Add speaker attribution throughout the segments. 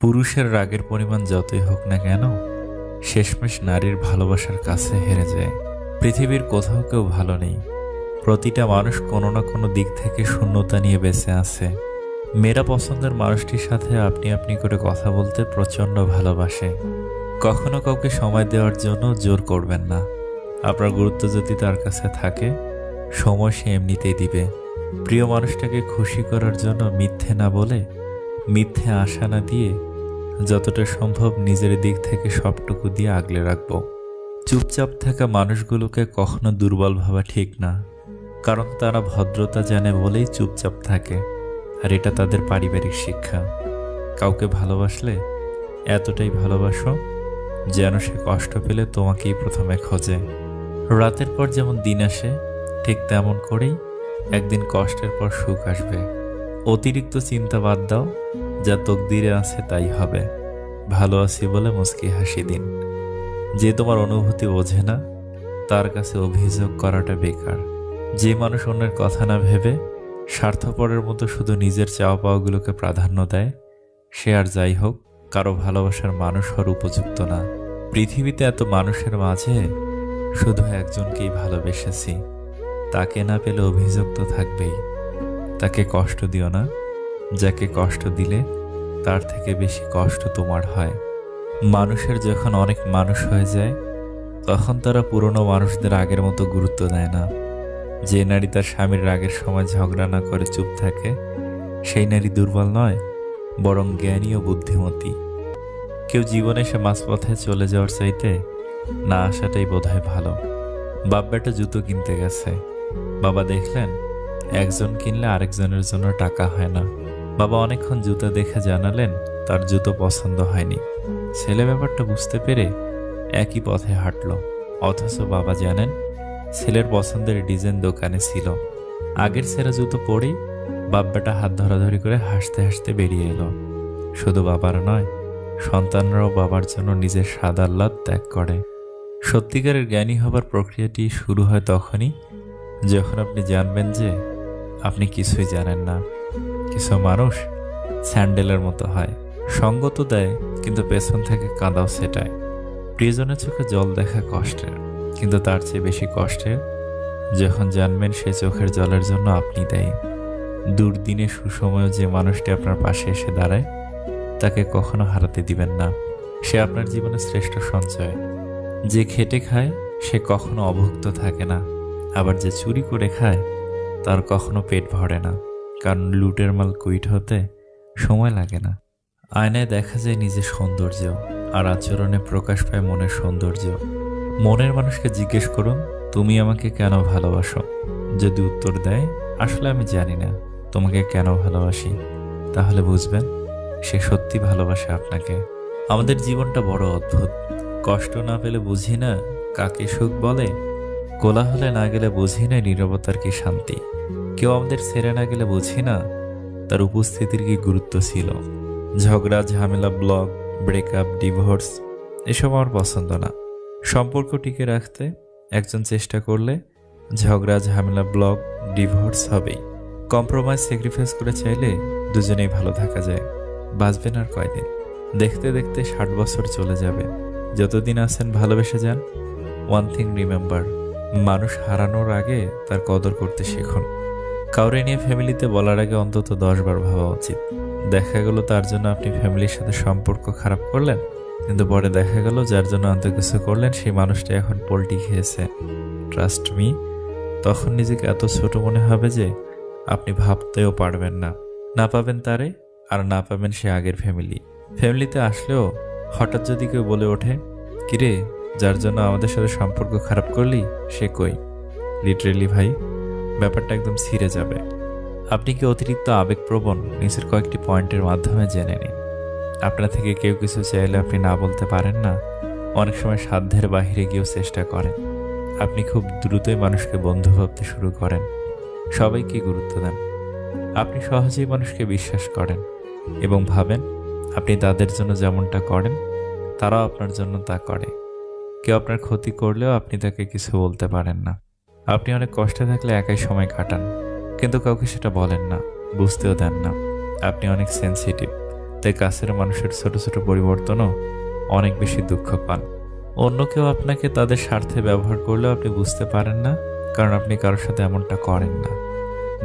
Speaker 1: পুরুষের রাগের পরিমাণ যতই হোক না কেন, শেষমেশ নারীর ভালোবাসার কাছে হেরে যায়। পৃথিবীর কোথাও কেউ ভালো নেই। প্রতিটা মানুষ কোনো না কোনো দিক থেকে শূন্যতা নিয়ে বেঁচে আছে। মেয়েরা পছন্দের মানুষটির সাথে আপনি আপনি করে কথা বলতে প্রচণ্ড ভালোবাসে। কখনো কাউকে সময় দেওয়ার জন্য জোর করবেন না। আপনার গুরুত্ব যদি তার কাছে থাকে, সময় সে এমনিতেই দিবে। প্রিয় মানুষটাকে খুশি করার জন্য মিথ্যে না বলে, মিথ্যে আশা না দিয়ে যতটা সম্ভব নিজের দিক থেকে সবটুকু দিয়ে আগলে রাখব। চুপচাপ থাকা মানুষগুলোকে কখনো দুর্বল ভাবা ঠিক না, কারণ তারা ভদ্রতা জানে বলেই চুপচাপ থাকে, আর এটা তাদের পারিবারিক শিক্ষা। কাউকে ভালোবাসলে এতটাই ভালোবাসো যেন সে কষ্ট পেলে তোমাকেই প্রথমে খোঁজে। রাতের পর যেমন দিন আসে, ঠিক তেমন করেই একদিন কষ্টের পর সুখ আসবে। অতিরিক্ত চিন্তা বাদ দাও যা তকদিরে আছে তাই হবে। ভালো আছি বলে মুস্কি হাসি দিন। যে তোমার অনুভূতি বোঝে না, তার কাছে অভিযোগ করাটা বেকার। যে মানুষ অন্যের কথা না ভেবে, স্বার্থপরের মতো শুধু নিজের চাওয়া পাওয়াগুলোকে প্রাধান্য দেয়, সে আর যাই হোক, কারও ভালোবাসার মানুষ হওয়ার উপযুক্ত না। পৃথিবীতে এত মানুষের মাঝে শুধু একজনকেই ভালোবেসেছি। তাকে না পেলে অভিযোগ তো থাকবেই। তাকে কষ্ট দিও না। যাকে কষ্ট দিলে, তার থেকে বেশি কষ্ট তোমার হয়। মানুষের যখন অনেক মানুষ হয়ে যায়, তখন তারা পুরনো মানুষদের আগের মতো গুরুত্ব দেয় না। যে নারী তার স্বামীর রাগের সময় ঝগড়া না করে চুপ থাকে, সেই নারী দুর্বল নয়, বরং জ্ঞানী ও বুদ্ধিমতী। কেউ জীবনে সে মাঝপথে চলে যাওয়ার চাইতে না আসাটাই বোধহয় ভালো। বাপ বেটা জুতো কিনতে গেছে। বাবা দেখলেন, একজন কিনলে আরেকজনের জন্য টাকা হয় না। বাবা অনেকক্ষণ জুতো দেখে জানালেন, তার জুতো পছন্দ হয়নি। ছেলে ব্যাপারটা বুঝতে পেরে একই পথে হাঁটলো। অথচ বাবা জানেন, ছেলের পছন্দের ডিজাইন দোকানে ছিল। আগের ছেঁড়া জুতো পরেই বাব্বাটা হাত ধরাধরি করে হাসতে হাসতে বেরিয়ে এলো। শুধু বাবার নয়, সন্তানরাও বাবার জন্য নিজের স্বাদ আহ্লাদ ত্যাগ করে। সত্যিকারের জ্ঞানী হবার প্রক্রিয়াটি শুরু হয় তখনই, যখন আপনি জানবেন যে আপনি কিছুই জানেন না। কিছু মানুষ স্যান্ডেলের মতো হয়। সঙ্গ তো দেয়, কিন্তু পেছন থেকে কাঁদাও সেটায়। প্রিয়জনের চোখে জল দেখা কষ্টের, কিন্তু তার চেয়ে বেশি কষ্টের যখন জানবেন সে চোখের জলের জন্য আপনি দেয়। দুর্দিনে সুসময়ে যে মানুষটি আপনার পাশে এসে দাঁড়ায়, তাকে কখনো হারাতে দিবেন না। সে আপনার জীবনের শ্রেষ্ঠ সঞ্চয়। যে খেটে খায়, সে কখনো অভুক্ত থাকে না। আবার যে চুরি করে খায়, তার কখনো পেট ভরে না। কারণ লুটের মাল কুইট হতে সময় লাগে না। আয়নায় দেখা যায় নিজের সৌন্দর্য আর আচরণে প্রকাশ পায় মনের সৌন্দর্য। মনের মানুষকে জিজ্ঞেস করুন, তুমি আমাকে কেন ভালোবাসো? যদি উত্তর দেয়, আসলে আমি জানি না, তোমাকে কেন ভালোবাসি? তাহলে বুঝবেন, সে সত্যি ভালোবাসে আপনাকে। আমাদের জীবনটা বড় অদ্ভুত। কষ্ট না পেলে বুঝি না কাকে সুখ বলে, কোলাহলে না গেলে বুঝি না নিরবতার কি শান্তি। কেউ আমাদের ছেড়ে না গেলে বুঝি না? তার উপস্থিতির কি গুরুত্ব ছিল? ঝগড়া, ঝামেলা ব্লগ ব্রেকআপ ডিভোর্স এসব আমার পছন্দ না। সম্পর্ক টিকে রাখতে একজন চেষ্টা করলে ঝগড়া, ঝামেলা ব্লগ ডিভোর্স হবেই। কম্প্রোমাইজ স্যাক্রিফাইস করে চাইলে দুজনেই ভালো থাকা যায়। বাঁচবেন আর কয়দিন? দেখতে দেখতে ষাট বছর চলে যাবে। যতদিন আছেন, ভালোবেসে যান। ওয়ান থিং রিমেম্বার মানুষ হারানোর আগে তার কদর করতে শিখুন। কাউরে নিয়ে ফ্যামিলিতে বলার আগে অন্তত দশবার ভাবা উচিত। দেখা গেল তার জন্য আপনি ফ্যামিলির সাথে সম্পর্ক খারাপ করলেন, কিন্তু পরে দেখা গেল যার জন্য অন্ত কিছু করলেন, সেই মানুষটা এখন পোলট্রি খেয়েছে। ট্রাস্ট মি তখন নিজেকে এত ছোট মনে হবে যে আপনি ভাবতেও পারবেন না। না পাবেন তারে, আর না পাবেন সে আগের ফ্যামিলি। ফ্যামিলিতে আসলেও হঠাৎ যদি কেউ বলে ওঠে, কিরে, যার জন্য আমাদের সাথে সম্পর্ক খারাপ করলি, সে কই? লিটারেলি ভাই ব্যাপারটা একদম ছিঁড়ে যাবে। আপনি কি অতিরিক্ত আবেগপ্রবণ নিচের কয়েকটি পয়েন্টের মাধ্যমে জেনে নিন। আপনার থেকে কেউ কিছু চাইলে আপনি না বলতে পারেন না। অনেক সময় সাধ্যের বাহিরে গিয়েও চেষ্টা করেন। আপনি খুব দ্রুতই মানুষকে বন্ধু ভাবতে শুরু করেন। সবাইকে গুরুত্ব দেন। আপনি সহজেই মানুষকে বিশ্বাস করেন এবং ভাবেন, আপনি তাদের জন্য যেমনটা করেন, তারাও আপনার জন্য তা করে। কেউ আপনার ক্ষতি করলেও আপনি তাকে কিছু বলতে পারেন না। আপনি অনেক কষ্টে থাকলে একাই সময় কাটান। কিন্তু কাউকে সেটা বলেন না, বুঝতেও দেন না। আপনি অনেক সেন্সিটিভ তাই কাছের মানুষের ছোট ছোট পরিবর্তনও অনেক বেশি দুঃখ পান। অন্য কেউ আপনাকে তাদের স্বার্থে ব্যবহার করলেও আপনি বুঝতে পারেন না, কারণ আপনি কারোর সাথে এমনটা করেন না।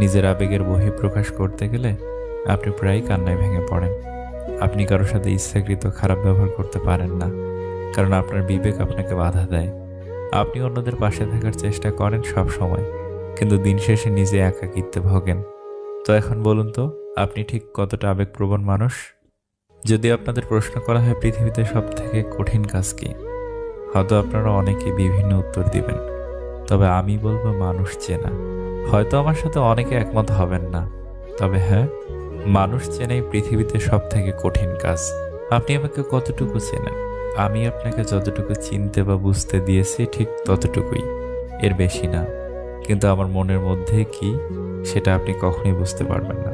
Speaker 1: নিজের আবেগের বহিঃপ্রকাশ করতে গেলে আপনি প্রায়ই কান্নায় ভেঙে পড়েন। আপনি কারোর সাথে ইচ্ছাকৃত খারাপ ব্যবহার করতে পারেন না, কারণ আপনার বিবেক আপনাকে বাধা দেয়। আপনি অন্যদের পাশে থাকার চেষ্টা করেন সব সময়, কিন্তু দিন শেষে নিজে একাকিত্বে ভোগেন। তো এখন বলুন তো, আপনি ঠিক কতটা আবেগপ্রবণ মানুষ? যদি আপনাদের প্রশ্ন করা হয় পৃথিবীতে সব থেকে কঠিন কাজ কি, হয়তো আপনারা অনেকে বিভিন্ন উত্তর দিবেন। তবে আমি বলব মানুষ চেনা। হয়তো আমার সাথে অনেকে একমত হবেন না। তবে হ্যাঁ মানুষ চেনাই পৃথিবীতে সব থেকে কঠিন কাজ। আপনি আমাকে কতটুকু চেনেন? আমি আপনাকে যতটুকু চিনতে বা বুঝতে দিয়েছি, ঠিক ততটুকুই। এর বেশি না। কিন্তু আমার মনের মধ্যে কি, সেটা আপনি কখনোই বুঝতে পারবেন না।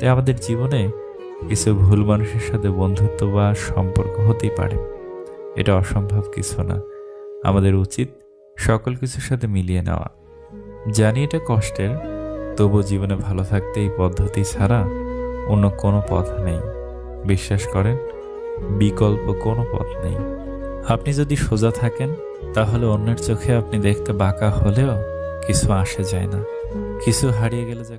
Speaker 1: তাই আমাদের জীবনে কিছু ভুল মানুষের সাথে বন্ধুত্ব বা সম্পর্ক হতেই পারে। এটা অসম্ভব কিছু না। আমাদের উচিত সকল কিছুর সাথে মিলিয়ে নেওয়া। জানি এটা কষ্টের তবু জীবনে ভালো থাকতে এই পদ্ধতি ছাড়া অন্য কোনো পথ নেই। বিশ্বাস করেন বিকল্প কোনো পথ নেই। আপনি যদি সোজা থাকেন, তাহলে অন্যের চোখে আপনি দেখতে বাঁকা হলেও কিছু আসে যায় না। কিছু হারিয়ে গেলে যে